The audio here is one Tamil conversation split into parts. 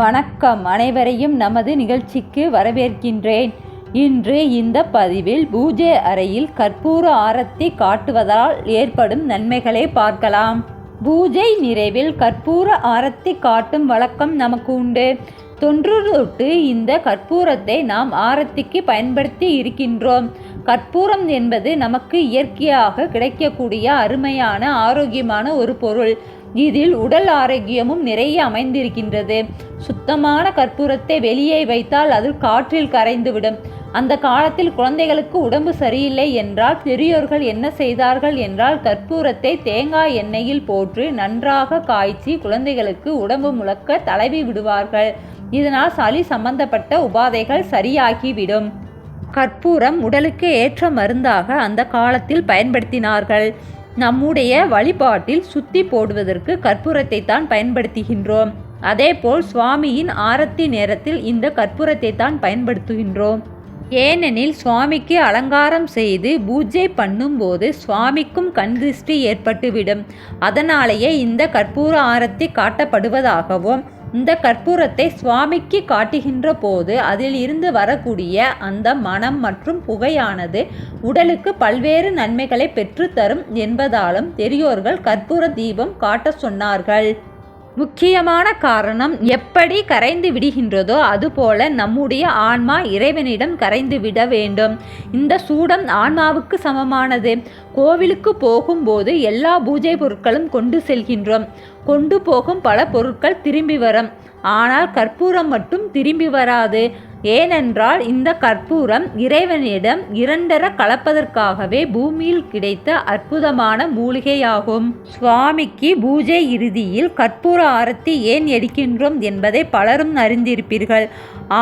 வணக்கம் அனைவரையும் நமது நிகழ்ச்சிக்கு வரவேற்கின்றேன். இன்று இந்த பதிவில் பூஜை அறையில் கற்பூர ஆரத்தி காட்டுவதால் ஏற்படும் நன்மைகளை பார்க்கலாம். பூஜை நிறைவில் கற்பூர ஆரத்தி காட்டும் வழக்கம் நமக்கு உண்டு. தொன்று தொட்டு இந்த கற்பூரத்தை நாம் ஆரத்திக்கு பயன்படுத்தி இருக்கின்றோம். கற்பூரம் என்பது நமக்கு இயற்கையாக கிடைக்கக்கூடிய அருமையான ஆரோக்கியமான ஒரு பொருள். இதில் உடல் ஆரோக்கியமும் நிறைய அமைந்திருக்கின்றது. சுத்தமான கற்பூரத்தை வெளியே வைத்தால் அது காற்றில் கரைந்துவிடும். அந்த காலத்தில் குழந்தைகளுக்கு உடம்பு சரியில்லை என்றால் பெரியோர்கள் என்ன செய்தார்கள் என்றால் கற்பூரத்தை தேங்காய் எண்ணெயில் போட்டு நன்றாக காய்ச்சி குழந்தைகளுக்கு உடம்பு முழக்க தளவி விடுவார்கள். இதனால் சளி சம்பந்தப்பட்ட உபாதைகள் சரியாகிவிடும். கற்பூரம் உடலுக்கு ஏற்ற மருந்தாக அந்த காலத்தில் பயன்படுத்தினார்கள். நம்முடைய வழிபாட்டில் சுத்தி போடுவதற்கு கற்பூரத்தை தான் பயன்படுத்துகின்றோம். அதேபோல் சுவாமியின் ஆரத்தி நேரத்தில் இந்த கற்பூரத்தை தான் பயன்படுத்துகின்றோம். ஏனெனில் சுவாமிக்கு அலங்காரம் செய்து பூஜை பண்ணும்போது சுவாமிக்கும் கண் திருஷ்டி ஏற்பட்டுவிடும். அதனாலேயே இந்த கற்பூர ஆரத்தி காட்டப்படுவதாகவும் இந்த கற்பூரத்தை சுவாமிக்கு காட்டுகின்ற போது அதில் இருந்து வரக்கூடிய அந்த மனம் மற்றும் புகையானது உடலுக்கு பல்வேறு நன்மைகளை பெற்றுத்தரும் என்பதாலும் பெரியோர்கள் கற்பூர தீபம் காட்ட சொன்னார்கள். முக்கியமான காரணம் எப்படி கரைந்து விடுகின்றதோ அதுபோல நம்முடைய ஆன்மா இறைவனிடம் கரைந்து விட வேண்டும். இந்த சூடம் ஆன்மாவுக்கு சமமானது. கோவிலுக்கு போகும்போது எல்லா பூஜை பொருட்களும் கொண்டு செல்கின்றோம். கொண்டு போகும் பல பொருட்கள் திரும்பி வரும். ஆனால் கற்பூரம் மட்டும் திரும்பி வராது. ஏனென்றால் இந்த கற்பூரம் இறைவனிடம் இரண்டர கலப்பதற்காகவே பூமியில் கிடைத்த அற்புதமான மூலிகையாகும். சுவாமிக்கு பூஜை இறுதியில் கற்பூர ஆரத்தி ஏன் எடுக்கின்றோம் என்பதை பலரும் அறிந்திருப்பீர்கள்.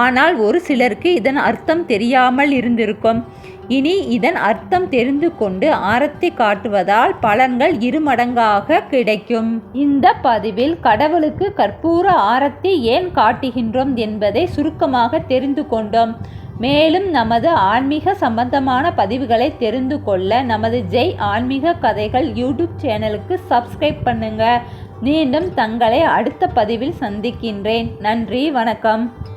ஆனால் ஒரு சிலருக்கு இதன் அர்த்தம் தெரியாமல் இருந்திருக்கும். இனி இதன் அர்த்தம் தெரிந்து கொண்டு ஆரத்தி காட்டுவதால் பலன்கள் இருமடங்காக கிடைக்கும். இந்த பதிவில் கடவுளுக்கு கற்பூர ஆரத்தி ஏன் காட்டுகின்றோம் என்பதை சுருக்கமாக தெரிந்து கொண்டோம். மேலும் நமது ஆன்மீக சம்பந்தமான பதிவுகளை தெரிந்து கொள்ள நமது ஜெய் ஆன்மீக கதைகள் யூடியூப் சேனலுக்கு சப்ஸ்கிரைப் பண்ணுங்க. மீண்டும் தங்களை அடுத்த பதிவில் சந்திக்கின்றேன். நன்றி வணக்கம்.